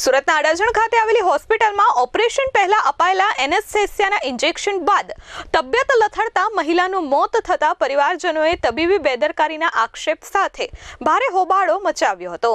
સુરતના અડાજણ ખાતે આવેલી હોસ્પિટલમાં ઓપરેશન પહેલા અપાયેલા એનેસ્થેસિયાના ઇન્જેક્શન બાદ તબિયત લથડતા મહિલાનું મોત થતા પરિવારજનોએ તબીબી બેદરકારીના આક્ષેપ સાથે ભારે હોબાળો મચાવ્યો હતો.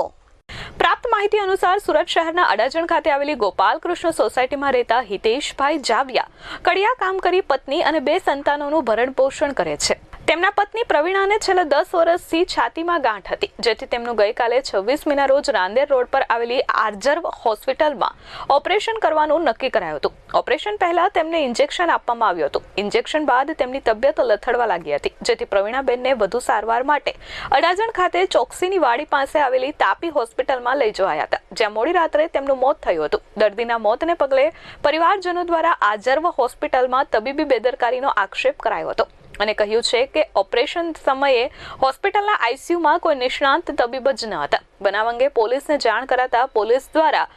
પ્રાપ્ત માહિતી અનુસાર સુરત શહેરના અડાજણ ખાતે આવેલી ગોપાલ કૃષ્ણ સોસાયટીમાં રહેતા હિતેશભાઈ જાવિયા કડિયા કામ કરી પત્ની અને બે સંતાનોનું ભરણ પોષણ કરે છે. તેમના પત્ની પ્રવીણાને છેલ્લા દસ વર્ષથી છાતીમાં ગાંઠ હતી, જેથી તેમનું ગઈકાલે છવ્વીસ મીના રોજ રાંદેર રોડ પર આવેલી આર્જર્વ હોસ્પિટલમાં ઓપરેશન કરવાનું નક્કી કરાયું હતું. ઓપરેશન પહેલા તેમને ઇન્જેક્શન આપવામાં આવ્યું હતું. ઇન્જેક્શન બાદ તેમની તબિયત લથડવા લાગી હતી, જેથી પ્રવીણાબેનને વધુ સારવાર માટે અડાજણ ખાતે ચોકસીની વાડી પાસે આવેલી તાપી હોસ્પિટલમાં લઈ જવાયા હતા, જ્યાં મોડી રાત્રે તેમનું મોત થયું હતું. દર્દીના મોતને પગલે પરિવારજનો દ્વારા આજર્વ હોસ્પિટલમાં તબીબી બેદરકારીનો આક્ષેપ કરાયો હતો. અને કહ્યું છે કે ઓપરેશન સમયે હોસ્પિટલના આઈસીયુમાં કોઈ નિષ્ણાંત તબીબ જ ન હતા. બનાવ અંગે પોલીસને જાણ કરાતા પોલીસ દ્વારા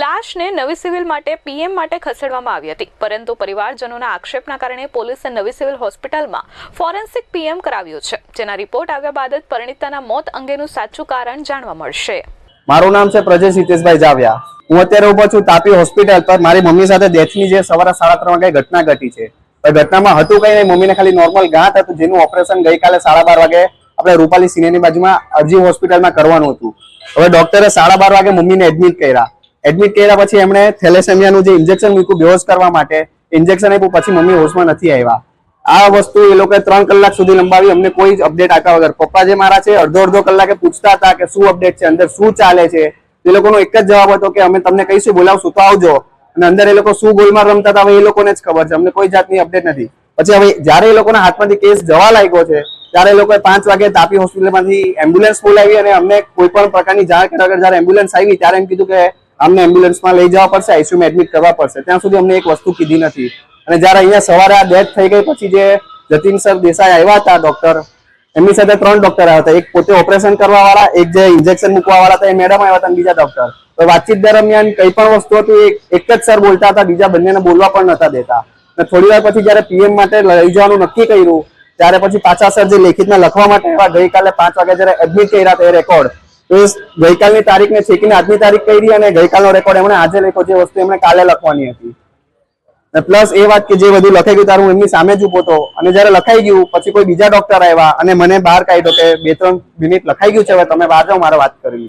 લાશને નવી સિવિલ માટે પીએમ માટે ખસેડવામાં આવી હતી. પરંતુ પરિવારજનોના આક્ષેપના કારણે પોલીસે નવી સિવિલ હોસ્પિટલમાં ફોરેન્સિક પીએમ કરાવ્યું છે. જેના રિપોર્ટ આવ્યા બાદ જ પરિણીતાના મોત અંગેનું સાચું કારણ જાણવા મળશે. મારું નામ છે પ્રજેશ હિતેશભાઈ જાવ્યા. હું અત્યારે ઊભો છું તાપી હોસ્પિટલ પર. મારી મમ્મી સાથે ડેથની જે સવારે સાડા ત્રણ વાગે ઘટના ઘટી છે. ઘટનામાં હતું કઈ નહીં. મમ્મીને ખાલી નોર્મલ ગાંઠ હતું, જેનું ઓપરેશન ગઈકાલે સાડા બાર વાગે આપણે રૂપાલી સિનેની બાજુમાં અરજી હોસ્પિટલમાં કરવાનું હતું. હવે ડોક્ટરે સાડા બાર વાગે મમ્મીને એડમિટ કર્યા. એડમિટ કર્યા પછી એમણે થેલેસેમિયાનું જે ઇન્જેક્શન મૂક્યું બેહોશ કરવા માટે ઇન્જેક્શન આપ્યું પછી મમ્મી હોશમાં નથી આવ્યા. આ વસ્તુ એ લોકોએ ત્રણ કલાક સુધી લંબાવી, અમને કોઈ જ અપડેટ આપ્યા વગર. પપ્પા જે મારા છે, અડધો અડધો કલાકે પૂછતા હતા કે શું અપડેટ છે, અંદર શું ચાલે છે? એ લોકોનો એક જ જવાબ હતો કે અમે તમને કહીશું, બોલાવશું, તો આવજો. અને અંદર એ લોકો શું ગોલમાં રમતા હતા, હવે એ લોકોને જ ખબર છે. અમને કોઈ જાતની અપડેટ નથી. પછી હવે જ્યારે એ લોકોના હાથમાંથી કેસ જવા લાગ્યો છે, ત્યારે એ લોકોએ પાંચ વાગે તાપી હોસ્પિટલમાંથી એમ્બ્યુલન્સ બોલાવી અને અમને કોઈ પણ પ્રકારની જાણ કર્યા વગર જ્યારે એમ્બ્યુલન્સ આવી, ત્યારે એમ કીધું કે અમને એમ્બ્યુલન્સમાં લઈ જવા પડશે આઈસીયુમાં એડમિટ કરવા પડશે. ત્યાં સુધી અમને એક વસ્તુ કીધી નથી. અને જ્યારે અહીંયા સવારે આ ડેથ થઈ ગઈ, પછી જે જતીન સર દેસાઈ આવ્યા હતા ડોક્ટર એમની સાથે ત્રણ ડોક્ટર આવ્યા હતા. એક પોતે ઓપરેશન કરવા વાળા એક જે ઇન્જેક્શન મૂકવા વાળા હતા, એ મેડમ આવ્યા હતા બીજા ડોક્ટર તો વાતચીત દરમિયાન કઈ પણ વસ્તુ હતી, એક જ સર બોલતા હતા, બીજા બંનેને બોલવા પણ નતા દેતા. અને થોડી વાર પછી જયારે પીએમ માટે લઈ જવાનું નક્કી કર્યું, ત્યારે પછી પાછા સર જે લેખિતમાં લખવા માટે ગઈકાલે પાંચ વાગે જયારે એડમિટ કર્યા એ રેકોર્ડ તો ગઈકાલની તારીખને છેકીને આજની તારીખ કરી અને ગઈકાલનો રેકોર્ડ એમણે આજે લખ્યો, જે વસ્તુ એમણે કાલે લખવાની હતી. પ્લસ એ વાત કે જે બધું લખાઈ ગયું ત્યારે હું એમની સામે જ ઊભો અને જયારે લખાઈ ગયું, પછી કોઈ બીજા ડોક્ટર આવ્યા અને મને બહાર કાઢ્યો કે બે ત્રણ મિનિટ લખાઈ ગયું છે, હવે તમે બહાર જાઓ મારે વાત કરવી